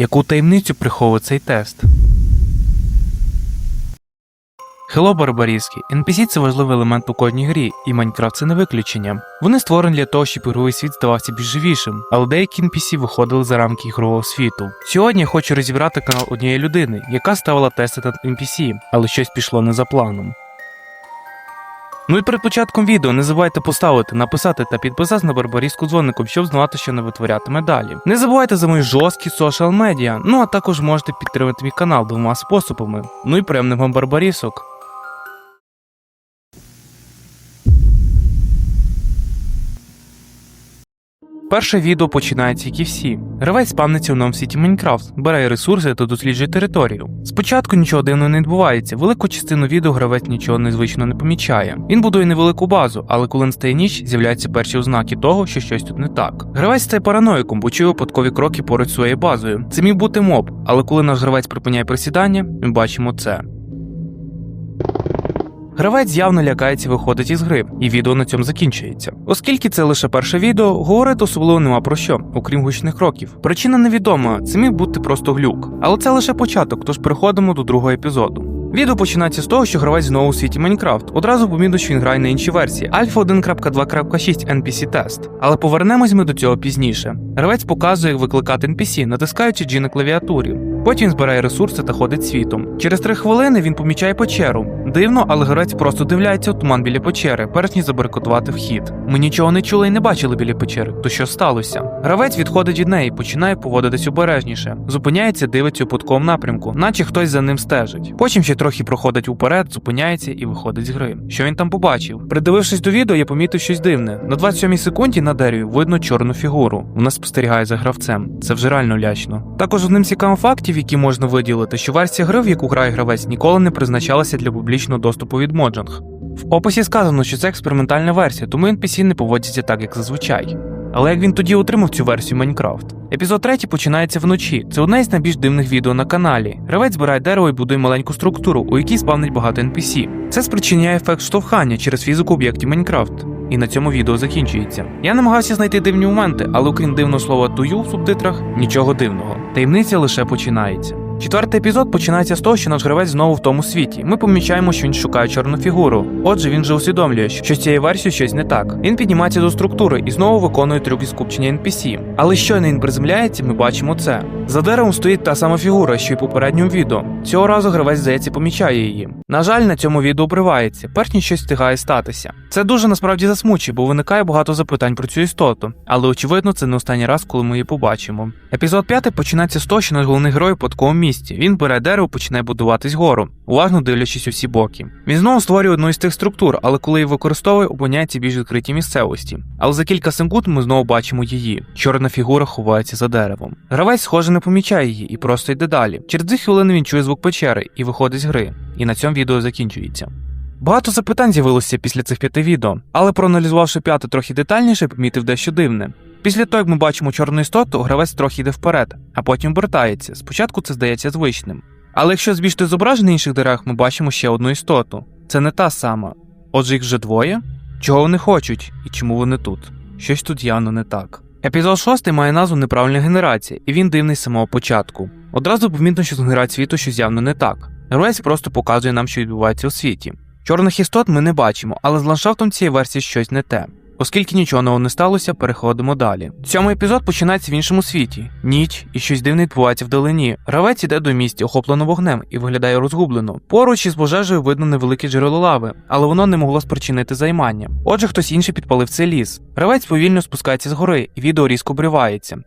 Яку таємницю приховує цей тест? Hello, Барбарівський. NPC – це важливий елемент у кожній грі, і Майнкрафт це не виключення. Вони створені для того, щоб ігровий світ здавався більш живішим, але деякі NPC виходили за рамки ігрового світу. Сьогодні я хочу розібрати канал однієї людини, яка ставила тести над NPC, але щось пішло не за планом. Ну і перед початком відео не забувайте поставити, написати та підписатися на Барбаріску дзвоником, щоб знати, що не витворятиме далі. Не забувайте за мої жорсткі соціал медіа, ну а також можете підтримати мій канал двома способами. Ну і приємних вам барбарісок. Перше відео починається, як і всі. Гравець спавниться у новому світі Майнкрафт, бере ресурси та досліджує територію. Спочатку нічого дивного не відбувається, велику частину відео гравець нічого незвичного не помічає. Він будує невелику базу, але коли настає ніч, з'являються перші ознаки того, що щось тут не так. Гравець стає параноїком, бо чує випадкові кроки поруч своєю базою. Це міг бути моб, але коли наш гравець припиняє присідання, ми бачимо це. Гравець явно лякається виходить із гри, і відео на цьому закінчується. Оскільки це лише перше відео, говорити особливо нема про що, окрім гучних кроків. Причина невідома, це міг бути просто глюк. Але це лише початок, тож переходимо до другого епізоду. Відео починається з того, що гравець знову у світі Майнкрафт. Одразу помітно, що він грає на іншій версії Альфа 1.2.6 NPC тест. Але повернемось ми до цього пізніше. Гравець показує, як викликати NPC, натискаючи G на клавіатурі. Потім він збирає ресурси та ходить світом. Через три хвилини він помічає печеру. Дивно, але гравець просто дивляється у туман біля печери, перш ніж забарикотувати вхід. Ми нічого не чули і не бачили біля печери, то що сталося? Гравець відходить від неї, починає поводитись обережніше, зупиняється, дивиться у путковому напрямку, наче хтось за ним стежить. Потім ще трохи проходить уперед, зупиняється і виходить з гри. Що він там побачив? Придивившись до відео, я помітив щось дивне. На 27 секунді на дереві видно чорну фігуру. Вона спостерігає за гравцем. Це вже реально лячно. Також одним з фактів, які можна виділити, що версія гри, в яку грає гравець, ніколи не призначалася для публічного доступу від Mojang. В описі сказано, що це експериментальна версія, тому NPC не поводяться так, як зазвичай. Але як він тоді отримав цю версію Майнкрафт? Епізод 3 починається вночі. Це одне із найбільш дивних відео на каналі. Гравець збирає дерево і будує маленьку структуру, у якій спавнить багато NPC. Це спричиняє ефект штовхання через фізику об'єктів Майнкрафт. І на цьому відео закінчується. Я намагався знайти дивні моменти, але окрім дивного слова «to you» в субтитрах нічого дивного. Таємниця лише починається. Четвертий епізод починається з того, що наш гравець знову в тому світі. Ми помічаємо, що він шукає чорну фігуру. Отже, він вже усвідомлює, що з цією версією щось не так. Він піднімається до структури і знову виконує трюк із скупчення NPC. Але щойно він приземляється, ми бачимо це. За деревом стоїть та сама фігура, що й попередньому відео. Цього разу гравець, здається, помічає її. На жаль, на цьому відео обривається, перш ніж щось встигає статися. Це дуже насправді засмучує, бо виникає багато запитань про цю істоту. Але очевидно, це не останній раз, коли ми її побачимо. Епізод 5 починається з того, що наш головний герой у місті. Він бере дерево, починає будуватись гору, уважно дивлячись у всі боки. Він знову створює одну із тих структур, але коли її використовує, опиняється більш відкритій місцевості. Але за кілька секунд ми знову бачимо її. Чорна фігура ховається за деревом. Гравець, схоже, не помічає її і просто йде далі. Через дві хвилини він чує звук печери і виходить з гри. І на цьому відео закінчується. Багато запитань з'явилося після цих п'яти відео, але проаналізувавши п'яте трохи детальніше, помітив дещо дивне. Після того, як ми бачимо чорну істоту, гравець трохи йде вперед, а потім обертається. Спочатку це здається звичним. Але якщо збільшити зображення інших деревах, ми бачимо ще одну істоту. Це не та сама. Отже, їх вже двоє? Чого вони хочуть і чому вони тут? Щось тут явно не так. Епізод 6 має назву Неправильна генерація, і він дивний з самого початку. Одразу помітно, що з генерацією світу щось явно не так. Гравець просто показує нам, що відбувається у світі. Чорних істот ми не бачимо, але з ландшафтом цієї версії щось не те. Оскільки нічого нового не сталося, переходимо далі. Сьомий епізод починається в іншому світі. Ніч і щось дивне відбувається вдалині. Гравець іде до місця, охоплено вогнем, і виглядає розгублено. Поруч із пожежею видно невелике джерело лави, але воно не могло спричинити займання. Отже, хтось інший підпалив цей ліс. Гравець повільно спускається з гори, і відео різко обривається.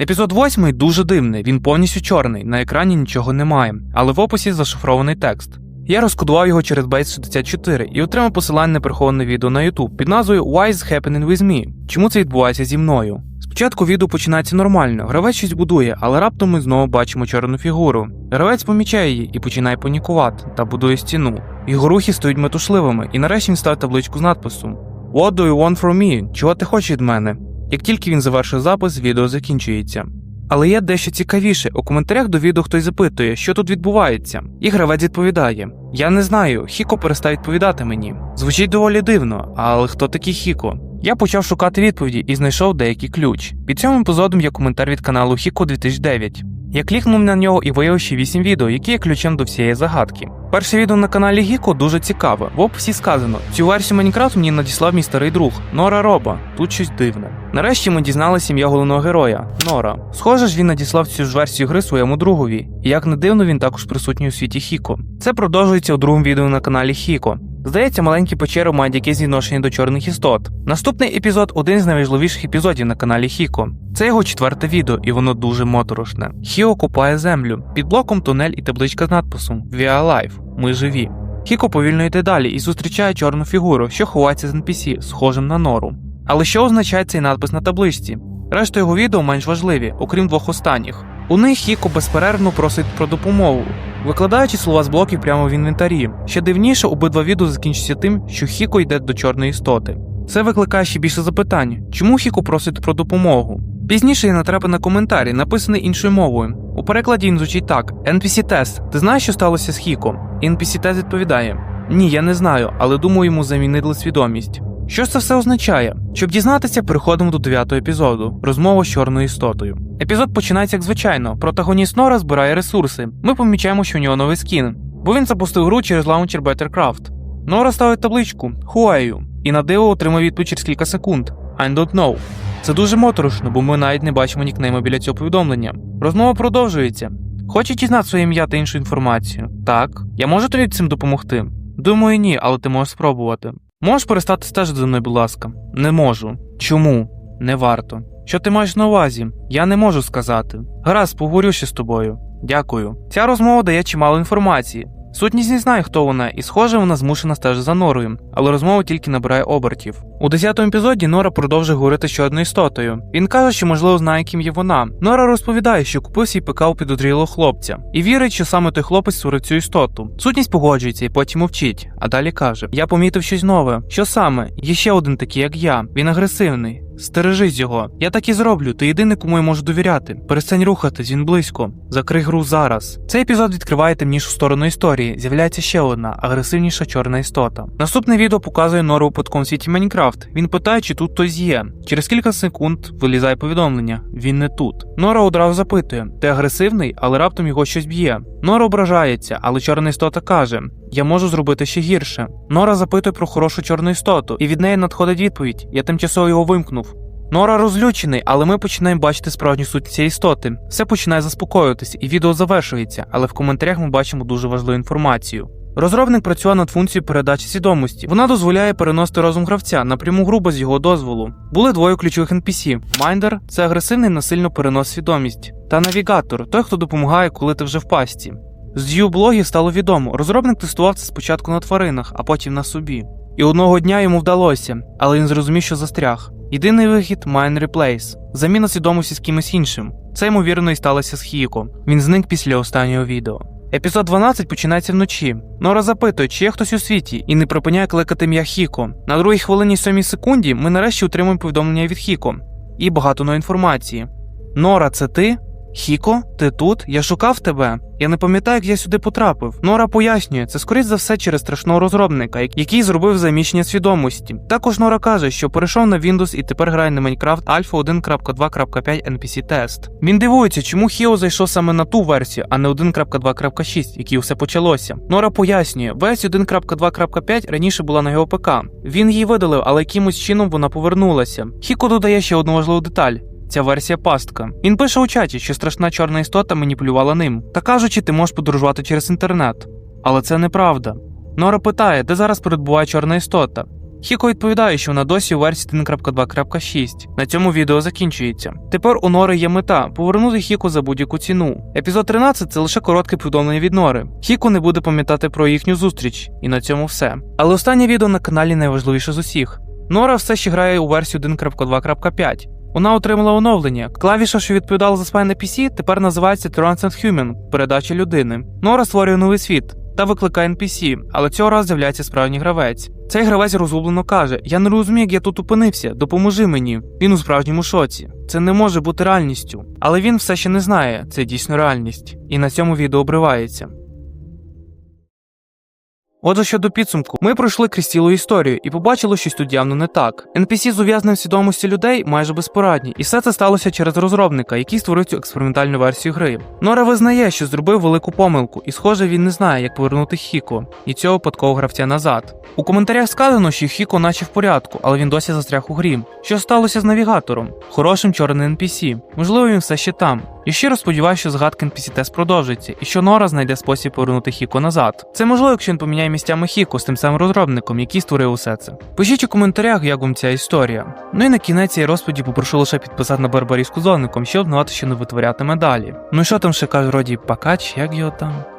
Епізод 8 дуже дивний, він повністю чорний, на екрані нічого немає, але в описі зашифрований текст. Я розкодував його через Base 64 і отримав посилання на приховане відео на YouTube під назвою Why is happening with me? Чому це відбувається зі мною? Спочатку відео починається нормально, гравець щось будує, але раптом ми знову бачимо чорну фігуру. Гравець помічає її і починає панікувати та будує стіну. Його рухи стають метушливими, і нарешті він ставить табличку з надписом What do you want from me? Чого ти хочеш від мене? Як тільки він завершив запис, відео закінчується. Але є дещо цікавіше. У коментарях до відео хтось запитує, що тут відбувається. І гравець відповідає: Я не знаю, Хіко перестає відповідати мені. Звучить доволі дивно, але хто такий Хіко? Я почав шукати відповіді і знайшов деякий ключ. Під цим епізодом є коментар від каналу Hiko 2009. Я клікнув на нього і виявив ще 8 відео, які є ключем до всієї загадки. Перше відео на каналі Гіко дуже цікаве. В описі сказано: цю версію Майнкрафт мені надіслав мій старий друг Нора Роба. Тут щось дивне. Нарешті ми дізналися ім'я головного героя Нора. Схоже ж, він надіслав цю ж версію гри своєму другові, і як не дивно, він також присутній у світі Хіко. Це продовжується у другому відео на каналі Хіко. Здається, маленькі печери мають якесь відношення до чорних істот. Наступний епізод один з найважливіших епізодів на каналі Хіко. Це його четверте відео, і воно дуже моторошне. Хіо купає землю. Під блоком тунель і табличка з надписом We are alive. Ми живі. Хіко повільно йде далі і зустрічає чорну фігуру, що ховається з NPC, схожим на нору. Але що означає цей надпис на табличці? Решта його відео менш важливі, окрім двох останніх. У них Хіко безперервно просить про допомогу, викладаючи слова з блоків прямо в інвентарі. Ще дивніше, обидва відео закінчаться тим, що Хіко йде до чорної істоти. Це викликає ще більше запитань, чому Хіко просить про допомогу. Пізніше я натрапив на коментарі, написаний іншою мовою. У перекладі він звучить так: NPC-тест, ти знаєш, що сталося з Хіко? І NPC-тест відповідає: Ні, я не знаю, але думаю, йому замінили свідомість. Що це все означає? Щоб дізнатися, переходимо до дев'ятого епізоду розмова з чорною істотою. Епізод починається як звичайно. Протагоніст Нора збирає ресурси. Ми помічаємо, що у нього новий скін, бо він запустив гру через лаунчер Bettercraft. Нора ставить табличку you? і на диво отримує відповідь через кілька секунд I don't know. Це дуже моторошно, бо ми навіть не бачимо нікнейму біля цього повідомлення. Розмова продовжується. Хочеш дізнати своє ім'я та іншу інформацію? Так. Я можу тобі цим допомогти? Думаю, ні, але ти можеш спробувати. Можеш перестати стежити за мною, будь ласка? Не можу. Чому? Не варто. Що ти маєш на увазі? Я не можу сказати. Гаразд, поговорю ще з тобою. Дякую. Ця розмова дає чимало інформації. Сутність не знає, хто вона, і схоже, вона змушена стежити за Норою, але розмова тільки набирає обертів. У 10-му епізоді Нора продовжує говорити ще одною істотою. Він каже, що можливо знає, ким є вона. Нора розповідає, що купив свій ПК підозрілого хлопця, і вірить, що саме той хлопець створив цю істоту. Сутність погоджується і потім мовчить, а далі каже: Я помітив щось нове. Що саме? Є ще один такий, як я. Він агресивний. Стережись його. Я так і зроблю. Ти єдиний, кому я можу довіряти. Перестань рухатись, він близько. Закрий гру зараз. Цей епізод відкриває темнішу сторону історії. З'являється ще одна агресивніша чорна істота. Наступне відео показує Нору у світі Майнкрафт. Він питає, чи тут хтось є. Через кілька секунд вилізає повідомлення. Він не тут. Нора одразу запитує: ти агресивний, але раптом його щось б'є. Нора ображається, але чорна істота каже: Я можу зробити ще гірше. Нора запитує про хорошу чорну істоту, і від неї надходить відповідь: Я тимчасово його вимкнув. Нора розлючений, але ми починаємо бачити справжню суть цієї істоти. Все починає заспокоюватись, і відео завершується, але в коментарях ми бачимо дуже важливу інформацію. Розробник працює над функцією передачі свідомості. Вона дозволяє переносити розум гравця напряму гру без його дозволу. Були двоє ключових NPC. Майндер це агресивний насильно перенос свідомість. Та навігатор той, хто допомагає, коли ти вже в пасті. З дію блогів стало відомо. Розробник тестував це спочатку на тваринах, а потім на собі. І одного дня йому вдалося, але він зрозумів, що застряг. Єдиний вихід Mind Replace – заміна свідомості з кимось іншим. Це ймовірно і сталося з Хіко. Він зник після останнього відео. Епізод 12 починається вночі. Нора запитує, чи є хтось у світі, і не припиняє кликати ім'я Хіко. На другій хвилині сьомій секунді ми нарешті отримуємо повідомлення від Хіко і багато нової інформації. Нора, це ти? Хіко, ти тут? Я шукав тебе. Я не пам'ятаю, як я сюди потрапив. Нора пояснює, це скоріш за все через страшного розробника, який зробив заміщення свідомості. Також Нора каже, що перейшов на Windows і тепер грає на Minecraft Alpha 1.2.5 NPC тест. Він дивується, чому Хіо зайшов саме на ту версію, а не 1.2.6, якій усе почалося. Нора пояснює, версія 1.2.5 раніше була на його ПК. Він її видалив, але якимось чином вона повернулася. Хіко додає ще одну важливу деталь. Ця версія пастка. Він пише у чаті, що страшна чорна істота маніпулювала ним, та кажучи, ти можеш подорожувати через інтернет. Але це неправда. Нора питає, де зараз перебуває чорна істота. Хіко відповідає, що вона досі у версії 1.2.6. На цьому відео закінчується. Тепер у Нори є мета повернути Хіко за будь-яку ціну. Епізод 13 це лише коротке повідомлення від Нори. Хіко не буде пам'ятати про їхню зустріч, і на цьому все. Але останнє відео на каналі найважливіше з усіх. Нора все ще грає у версію 1.2.5. Вона отримала оновлення. Клавіша, що відповідала за спай на PC, тепер називається Transcend Human передача людини. Нора створює новий світ та викликає NPC, але цього разу з'являється справжній гравець. Цей гравець розгублено каже: Я не розумію, як я тут опинився, допоможи мені. Він у справжньому шоці. Це не може бути реальністю. Але він все ще не знає, це дійсно реальність. І на цьому відео обривається. Отже, щодо підсумку, ми пройшли крізь цілу історію і побачили, що тут явно не так. NPC з ув'язненням свідомості людей майже безпорадні, і все це сталося через розробника, який створив цю експериментальну версію гри. Нора визнає, що зробив велику помилку, і схоже, він не знає, як повернути Хіко і цього випадкового гравця назад. У коментарях сказано, що Хіко наче в порядку, але він досі застряг у грі. Що сталося з навігатором? Хорошим чорним NPC. Можливо, він все ще там. Я щиро сподіваюся, що згадки NPC тест продовжиться, і що Нора знайде спосіб повернути Хіко назад. Це можливо, якщо він поміняє місцями Хіко з тим самим розробником, який створив усе це. Пишіть у коментарях, як вам ця історія. Ну і на кінець цієї розповіді попрошу лише підписати на Барбарі з кузовником, щоб знати, що не витворятиме далі. Ну і що там ще кажуть, роді Пакач, як його там?